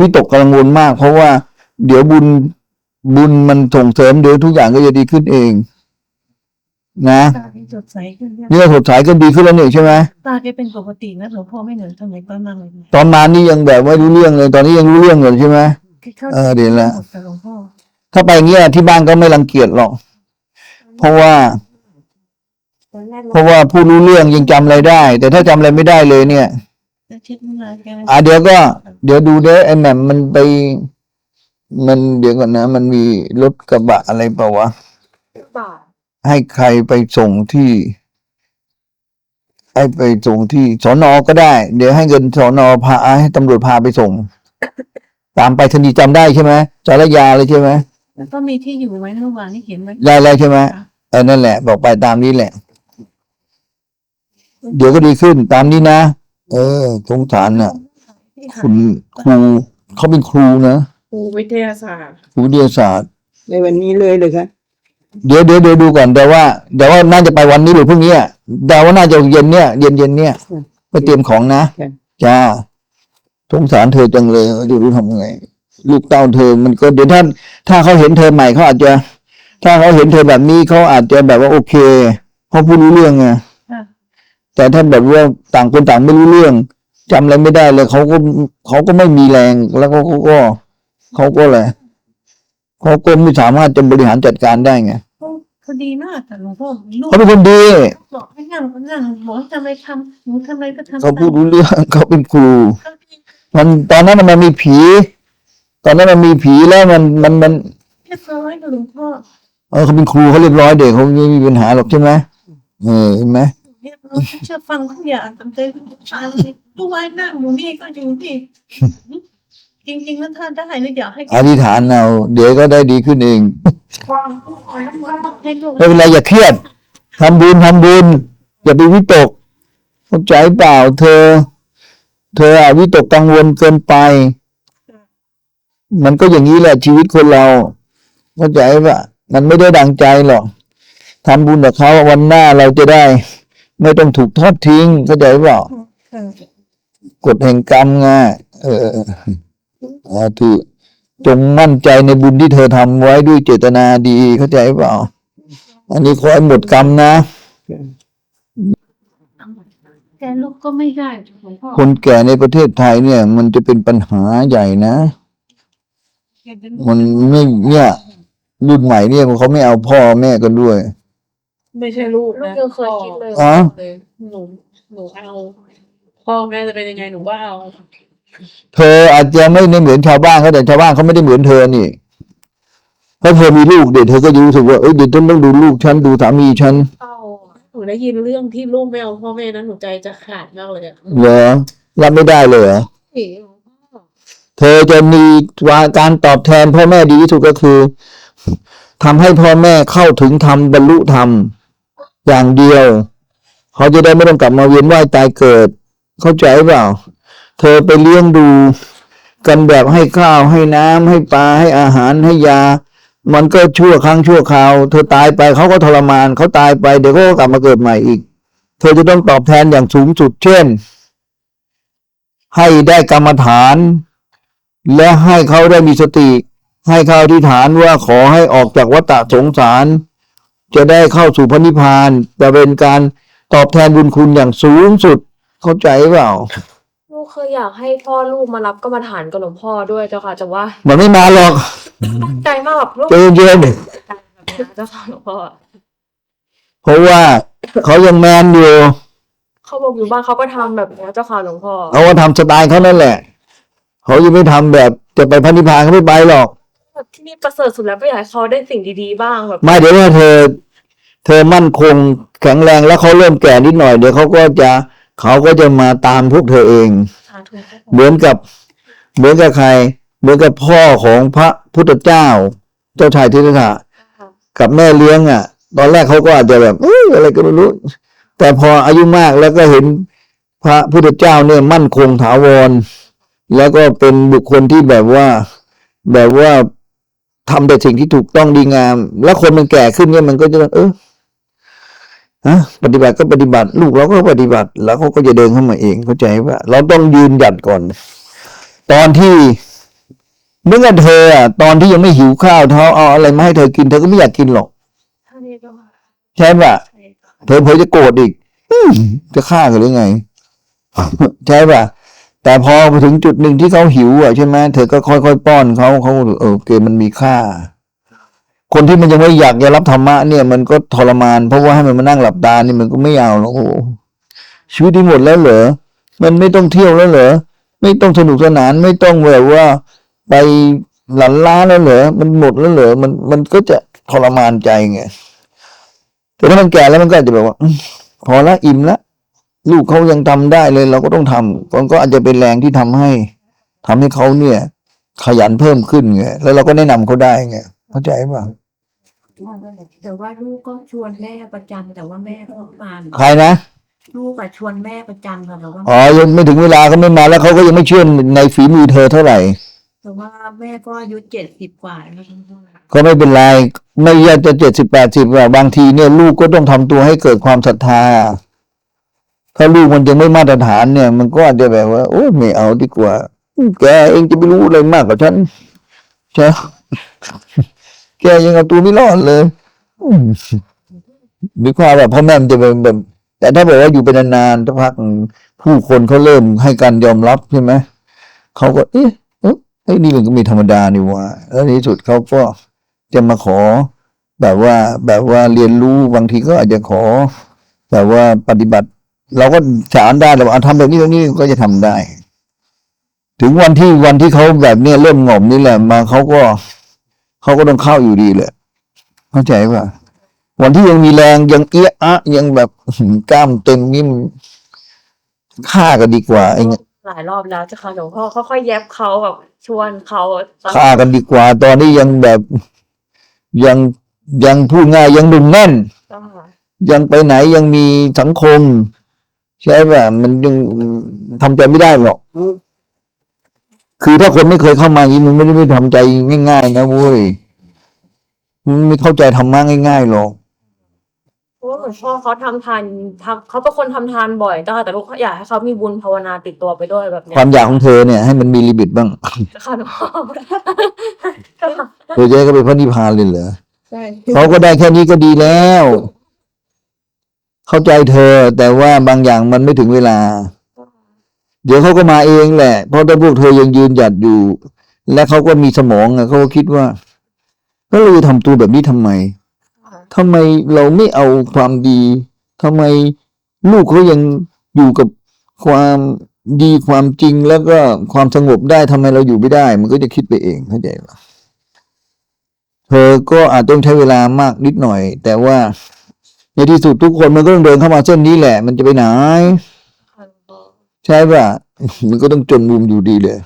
วิตกกังวลมาก เพราะว่าเดี๋ยวบุญบุญมันส่งเสริมเดี๋ยวทุกอย่างก็จะดีขึ้นเอง นะตาแกสดใสขึ้นเนี่ยนี่ก็สดใสก็ดีขึ้นแล้วนี่ใช่ไหมตาแกเป็นปกตินะหลวงพ่อไม่เหมือนสมัยก่อนมากเลยนะตอนมานี่ยังแบบไม่รู้เรื่องเลย ตอนนี้ยังรู้เรื่องเลยใช่ไหมแกเข้าเออเดี๋ยวละหมดกับหลวงพ่อถ้าไปเงี้ยที่บ้านก็ไม่รังเกียจหรอก เพราะว่า ตอนแรกเพราะว่าผู้รู้เรื่องยังจำอะไรได้ แต่ถ้าจำอะไรไม่ได้เลยเนี่ย จะเช็ดน้ำลายแกอะเดี๋ยวก็ เดี๋ยวดูเด้อไอ้แหม่มมันไป มันเดี๋ยวก่อนนะ มันมีรถกระบะอะไรเปล่าวะ บาทให้ใครไปส่งที่ ให้ไปส่งที่สอนอก็ได้ เดี๋ยวให้เงินสอนอพาให้ตำรวจพาไปส่ง ตามไปทนีย์จำได้ใช่ไหมสารยาเลยใช่ไหมแล้วก็มีที่อยู่ไว้เมื่อวานที่เขียนไว้ได้แล้วใช่ไหมเออนั่นแหละ บอกไปตามนี้แหละ เดี๋ยวก็ดีขึ้นตามนี้นะ เออสงสารน่ะที่หา คุณครูเขาเป็นครูนะครูวิทยาศาสตร์ครูวิทยาศาสตร์ ในวันนี้เลยเลยค่ะเดี๋ยวเดี๋ยวเดี๋ยวดูก่อนแต่ว่าแต่ว่าน่าจะไปวันนี้หรือพรุ่งนี้อะแต่ว่าน่าจะเย็นเนี่ย เย็นเย็นเนี่ยไปเตรียมของนะจ้าสงสารเธอจังเลยเดี๋ยวรู้ทำไง ลูกเต้าเธอมันก็เดี๋ยวท่านถ้าเขาเห็นเธอใหม่เขาอาจจะ ถ้าเขาเห็นเธอแบบนี้เขาอาจจะแบบว่าโอเคเขาพูดรู้เรื่องไงค่ะแต่ถ้าแบบว่าต่างคนต่างไม่รู้เรื่อง จำอะไรไม่ได้เลยเขาก็เขาก็ไม่มีแรง แล้วก็เขาก็เขาก็อะไรเขาก็ไม่สามารถจะบริหารจัดการได้ไงเขาเขาดีมากแต่หลวงพ่อลูกเขาเป็นคนดีบอกให้นั่งก็นั่งบอกให้ทำอะไรทำหนูทำอะไรก็ทำเขาพูดรู้เรื่องเขาเป็นครูเขาดีมันตอนนั้นน่ะมันมีผี ตอนนั้นมันมีผีแล้วมันมันมันเรียบร้อยกับหลวงพ่อเออเขาเป็นครูเขาเรียบร้อยเด็กเขาไม่มีปัญหาหรอกใช่ไหมเออเห็นไหม เรียบร้อยเชื่อฟังทุกอย่างตามใจทุกอย่างเลยทุกวันนั่งอยู่นี่ก็อยู่นี่จริงๆแล้วถ้าได้เลยอยากให้อธิษฐานเอาเดี๋ยวก็ได้ดีขึ้นเองให้ลูกไม่เป็นไรอย่าเครียดทำบุญทำบุญอย่าไปวิตกเข้าใจเปล่า เธอ เธออะวิตกกังวลเกินไป มันก็อย่างนี้แหละชีวิตคนเราเข้าใจปะมันไม่ได้ดังใจหรอกทำบุญกับเขาวันหน้าเราจะได้ ไม่ต้องถูกทอดทิ้งเข้าใจเปล่าค่ะกฎแห่งกรรมไงเอออาถือจงมั่นใจในบุญที่เธอทำไว้ด้วยเจตนาดีเข้าใจเปล่า อันนี้ขอให้หมดกรรมนะแกลูกก็ไม่ได้หลวงพ่อคนแก่ในประเทศไทยเนี่ย มันจะเป็นปัญหาใหญ่นะแกเป็นมันไม่เนี่ยรุ่นใหม่เนี่ยเขาไม่เอาพ่อแม่กันด้วย ไม่ใช่ลูกลูกนะยังเคยคิดเลยอ๋อ เลยหนูหนูเอาพ่อแม่จะเป็นยังไงหนูว่าเอาเธออาจจะไม่ได้เหมือนชาวบ้านเขาแต่ชาวบ้านเขาไม่ได้เหมือนเธอนี่ถ้าเธอมีลูกเดี๋ยวเธอก็จะรู้สึกว่าเอ้ยเดี๋ยวฉันต้องดูลูกฉันดูสามีฉันเอาหนูได้ยินเรื่องที่ลูกไม่เอาพ่อแม่นั้นหนูใจจะขาดมากเลยอะเหรอรับไม่ได้เลยเหรอเอ๋หลวงพ่อเธอจะมีวาการตอบแทนพ่อแม่ดีที่สุดก็คือทำให้พ่อแม่เข้าถึงธรรมบรรลุธรรม อย่างเดียว เขาจะได้ไม่ต้องกลับมาเวียนว่ายตายเกิด เข้าใจเปล่า เธอไปเลี้ยงดู กันแบบให้ข้าวให้น้ำให้ปลาให้อาหารให้ยา มันก็ชั่วครั้งชั่วคราว เธอตายไปเขาก็ทรมานเขาตายไปเดี๋ยวเขาก็กลับมาเกิดใหม่อีก เธอจะต้องตอบแทนอย่างสูงสุดเช่น ให้ได้กรรมฐาน และให้เขาได้มีสติ ให้เขาอธิษฐานว่าขอให้ออกจากวัฏสงสาร จะได้เข้าสู่พระนิพพานจะเป็นการตอบแทนบุญคุณอย่างสูงสุด เข้าใจเปล่า ลูกเคยอยากให้พ่อลูกมารับกรรมฐานกับหลวงพ่อด้วยเจ้าค่ะแต่ว่ามันไม่มาหรอกตั้งใจมากแบบลูกใจเย็นแบบนี้เจ้าค่ะหลวงพ่อๆเพราะว่าเขายังแมนอยู่เขาบอกอยู่บ้านเขาก็ทำแบบนี้เจ้าค่ะหลวงพ่อเขาก็ทำสไตล์เขานั่นแหละ เขายังไม่ทำแบบจะไปพระนิพพานเขาไม่ไปหรอก แบบที่นี่ประเสริฐสุดแล้วก็อยากให้เขาได้สิ่งดีๆบ้างแบบ ไม่เดี๋ยวว่าเธอ เธอมั่นคงแข็งแรงแล้วเขาเริ่มแก่นิดหน่อยเดี๋ยวเขาก็จะเขาก็จะมาตามพวกเธอเอง สาธุเจ้าค่ะเหมือนกับ เหมือนกับใคร เหมือนกับพ่อของพระพุทธเจ้า เจ้าชายทิฏฐะกับแม่เลี้ยงอะ ตอนแรกเขาก็อาจจะแบบเอ้ยอะไรก็ไม่รู้ แต่พออายุมากแล้วก็เห็นพระพุทธเจ้าเนี่ยมั่นคงถาวร แล้วก็เป็นบุคคลที่แบบว่า แบบว่า ทำแต่สิ่งที่ถูกต้องดีงาม แล้วคนมันแก่ขึ้นเนี่ยมันก็จะเออฮะปฏิบัติก็ปฏิบัติ ลูกเราก็ปฏิบัติ แล้วเขาก็จะเดินเข้ามาเองเข้าใจว่า เราต้องยืนหยัดก่อน ตอนที่เมื่อเธออะตอนที่ยังไม่หิวข้าวเธอเอาอะไรมาให้เธอกินเธอก็ไม่อยากกินหรอกใช่ปะเธอเผยจะโกรธอีกจะฆ่ากันหรือไงใช่ปะ แต่พอไปถึงจุดหนึ่งที่เขาหิวอะใช่ไหมเธอก็ค่อยๆป้อนเขาเขาเออโอเคมันมีค่า คนที่มันยังไม่อยากจะรับธรรมะเนี่ย มันก็ทรมาน เพราะว่าให้มันมานั่งหลับตานี่มันก็ไม่เอาหรอกโอ้โหชีวิตที่หมดแล้วเหรอมันไม่ต้องเที่ยวแล้วเหรอไม่ต้องสนุกสนานไม่ต้องแบบว่าไปหลันล้าแล้วเหรอมันหมดแล้วเหรอมันมันก็จะทรมานใจไงแต่ถ้ามันแก่แล้วมันก็จะแบบว่า พอละอิ่มละ ลูกเขายังทำได้เลยเราก็ต้องทำมันก็อาจจะเป็นแรงที่ทำให้ทำให้เขาเนี่ย ขยันเพิ่มขึ้นไงแล้วเราก็แนะนำเขาได้ไงเข้าใจป่ะแต่ว่าลูกก็ชวนแม่ประจำแต่ว่าแม่ก็ไม่มาใครนะลูกอะชวนแม่ประจำค่ะแต่ว่าอ๋อยังไม่ถึงเวลาเขาไม่มาแล้วเขาก็ยังไม่เชื่อในฝีมือเธอเท่าไหร่แต่ว่าแม่ก็อายุเจ็ดสิบกว่าแล้วค่ะก็ไม่เป็นไรไม่อยากจะเจ็ดสิบแปดสิบว่าบางทีเนี่ยลูกก็ต้องทำตัวให้เกิดความศรัทธา ถ้าลูกมันยังไม่มาตรฐานเนี่ย มันก็อาจจะแบบว่า โอ้ไม่เอาดีกว่า แกเองจะไปรู้อะไรมากกว่าฉันใช่แกยังเอาตัวไม่รอดเลยมีความแบบพ่อแม่มันจะเป็นแบบ แต่ถ้าบอกว่าอยู่เป็นนานๆสักพักผู้คนเขาเริ่มให้การยอมรับใช่ไหมเขาก็ เอ๊ะเอ๊ะเฮ้ยนี่มันก็มีธรรมดานี่ว่าแล้วในที่สุดเขาก็จะมาขอ แบบว่าแบบว่าเรียนรู้บางทีก็อาจจะขอ แบบว่าปฏิบัติ เราก็สารได้เราเอาทำแบบนี้แบบนี้ก็จะทำได้ ถึงวันที่วันที่เขาแบบเนี้ยเริ่มหง่อมนี่แหละมาเขาก็เขาก็ต้องเข้าอยู่ดีแหละเข้าใจป่ะวันที่ยังมีแรงยังเอี้ยอะยังแบบอื้อหือกล้ามเต็มนี่มันฆ่ากันดีกว่าไอ้เงี้ยหลายรอบแล้วเจ้าค่ะหลวงพ่อค่อยๆแยบเขาแบบชวนเขาตอนฆ่ากันดีกว่า ตอนนี้ยังแบบยังยังพูดง่ายยังหนุ่มแน่นเจ้าค่ะยังไปไหนยังมีสังคม ใช่ป่ะมันยังทำใจไม่ได้หรอก คือถ้าคนไม่เคยเข้ามาอย่างนี้มันไม่ได้ไม่ทำใจง่าย ๆ นะเว้ยมันไม่เข้าใจธรรมะง่ายๆหรอกเพราะว่าหลวงพ่อเขาทำทานทำเขาเป็นคนทำทานบ่อยเจ้าค่ะแต่ลูกอยากให้เขามีบุญภาวนาติดตัวไปด้วยแบบเนี้ความอยากของเธอเนี่ยให้มันมีลิมิตบ้างเจ้าค่ะหลวงพ่อเจ้าค่ะเธอจะให้เขาไปพระนิพพานเลยเหรอใช่เขาก็ได้แค่นี้ก็ดีแล้ว เข้าใจเธอ แต่ว่าบางอย่างมันไม่ถึงเวลา เดี๋ยวเขาก็มาเองแหละ เพราะถ้าพวกเธอยังยืนหยัดอยู่ และเขาก็มีสมองอะเขาก็คิดว่าแล้วเราจะทำตัวแบบนี้ทำไมทำไมเราไม่เอาความดีทำไมลูกเขายังอยู่กับความดีความจริงแล้วก็ความสงบได้ทำไมเราอยู่ไม่ได้ มันก็จะคิดไปเองเข้าใจปะเธอก็อาจต้องใช้เวลามากนิดหน่อย แต่ว่า ในที่สุดทุกคนมันก็ต้องเดินเข้ามาเส้นนี้แหละ มันจะไปไหน ใช่ป่ะ มันก็ต้องจนมุมอยู่ดีเลย